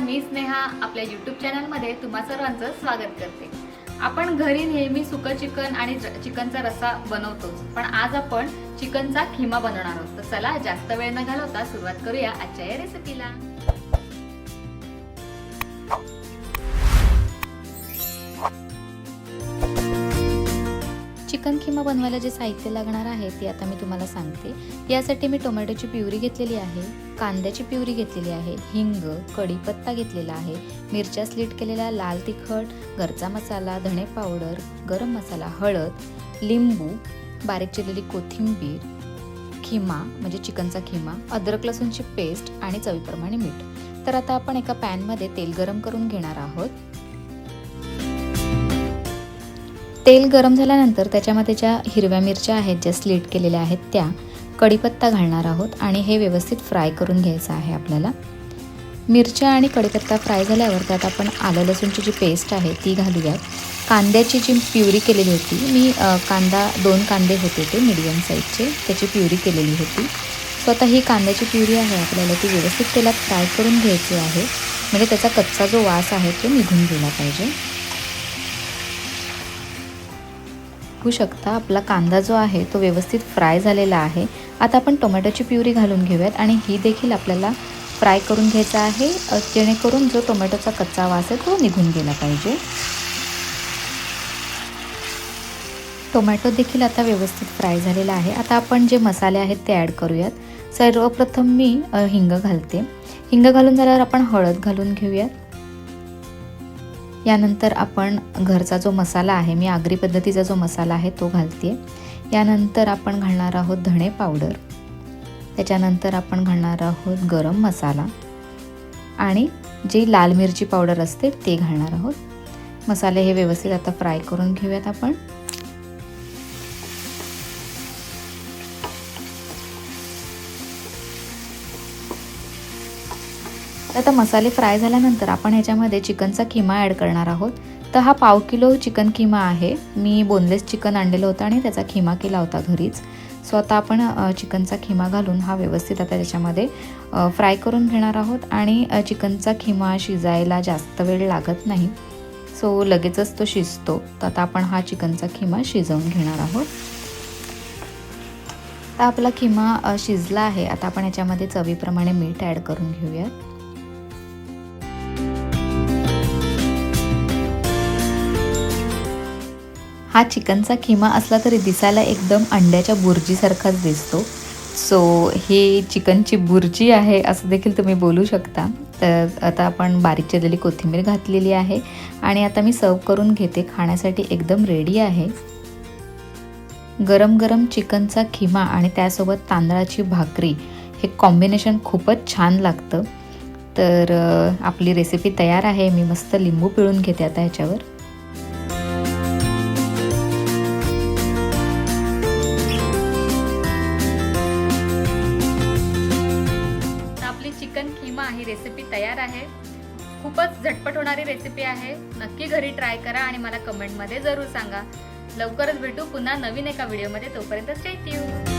मी स्नेहा. आपल्या यूट्यूब चॅनलमध्ये तुम्हा सर्वांचं स्वागत करते. आपण घरी नेहमी सुकं चिकन आणि चिकनचा रस्सा बनवतोच पण आज आपण चिकनचा खिमा बनवणार आहोत. तर चला जास्त वेळ न घालवता सुरुवात करूया आजच्या या रेसिपीला चिकन खिमा बनवायला जे साहित्य लागणार आहे ते आता मी तुम्हाला सांगते. यासाठी मी टोमॅटोची प्युरी घेतलेली आहे कांद्याची प्युरी घेतलेली आहे हिंग कढीपत्ता घेतलेला आहे मिरच्या स्लीट केलेल्या लाल तिखट घरचा मसाला धणे पावडर गरम मसाला हळद लिंबू बारीक चिरलेली कोथिंबीर खिमा म्हणजे चिकनचा खिमा अद्रक लसूणची पेस्ट आणि चवीप्रमाणे मीठ. तर आता आपण एका पॅनमध्ये तेल गरम करून घेणार आहोत. तेल गरम झाल्यानंतर त्याच्यामध्ये ज्या हिरव्या मिरच्या आहेत ज्या स्लीट केलेल्या आहेत त्या कढीपत्ता घालणार आहोत आणि हे व्यवस्थित फ्राय करून घ्यायचं आहे आपल्याला. मिरच्या आणि कढीपत्ता फ्राय झाल्यावर त्यात आपण आलं लसूणची जी पेस्ट आहे ती घालूयात. कांद्याची जी प्युरी केलेली होती मी कांदा दोन कांदे होते ते मिडियम साईजचे त्याची प्युरी केलेली होती. सो आता ही कांद्याची प्युरी आहे आपल्याला ती व्यवस्थित तेलात फ्राय करून घ्यायची आहे. म्हणजे त्याचा कच्चा जो वास आहे तो निघून गेला पाहिजे. बघू शकता आपला कांदा जो आहे तो व्यवस्थित फ्राय झालेला आहे. आता आपण टोमॅटोची प्युरी घालून घेऊयात आणि ही देखील आपल्याला फ्राय करून घ्यायचा आहे जेणेकरून जो टोमॅटोचा कच्चा वास आहे तो निघून गेला पाहिजे. टोमॅटो देखील आता व्यवस्थित फ्राय झालेला आहे. आता आपण जे मसाले आहेत ते ॲड करूयात. सर्वप्रथम मी हिंग घालते. हिंग घालून झाल्यावर आपण हळद घालून घेऊयात. यानंतर आपण घरचा जो मसाला आहे मी आगरी पद्धतीचा जो मसाला आहे तो घालते यानंतर आपण घालणार आहोत धणे पावडर. त्याच्यानंतर आपण घालणार आहोत गरम मसाला. आणि जी लाल मिरची पावडर असते ते घालणार आहोत. मसाले हे व्यवस्थित आता फ्राय करून घेऊयात आपण. आता मसाले फ्राय झाल्यानंतर आपण ह्याच्यामध्ये चिकनचा खिमा ॲड करणार आहोत. तर हा पाव किलो चिकन खिमा आहे. मी बोनलेस चिकन आणलेलं होतं आणि त्याचा खिमा केला होता घरीच. सो आता आपण चिकनचा खिमा घालून हा व्यवस्थित आता त्याच्यामध्ये फ्राय करून घेणार आहोत आणि चिकनचा खिमा शिजायला जास्त वेळ लागत नाही. सो लगेचच तो शिजतो. तर आता आपण हा चिकनचा खिमा शिजवून घेणार आहोत. आता आपला खिमा शिजला आहे. आता आपण याच्यामध्ये चवीप्रमाणे मीठ ॲड करून घेऊयात. हा चिकनचा खिमा असला तरी दिसायला एकदम अंड्याच्या बुर्जीसारखाच दिसतो. सो ही चिकनची बुर्जी आहे असं देखील तुम्ही बोलू शकता. तर आता आपण बारीक चिरलेली कोथिंबीर घातलेली आहे आणि आता मी सर्व करून घेते खाण्यासाठी एकदम रेडी आहे. गरम गरम चिकनचा खिमा आणि त्यासोबत तांदळाची भाकरी हे कॉम्बिनेशन खूपच छान लागतं. तर आपली रेसिपी तयार आहे. मी मस्त लिंबू पिळून घेते आता ह्याच्यावर. आपली चिकन खिमा ही रेसिपी तयार आहे. खूपच झटपट होणारी रेसिपी आहे. नक्की घरी ट्राय करा आणि मला कमेंटमध्ये जरूर सांगा. लवकरच भेटू पुन्हा नवीन एका व्हिडिओमध्ये तोपर्यंत स्टे यू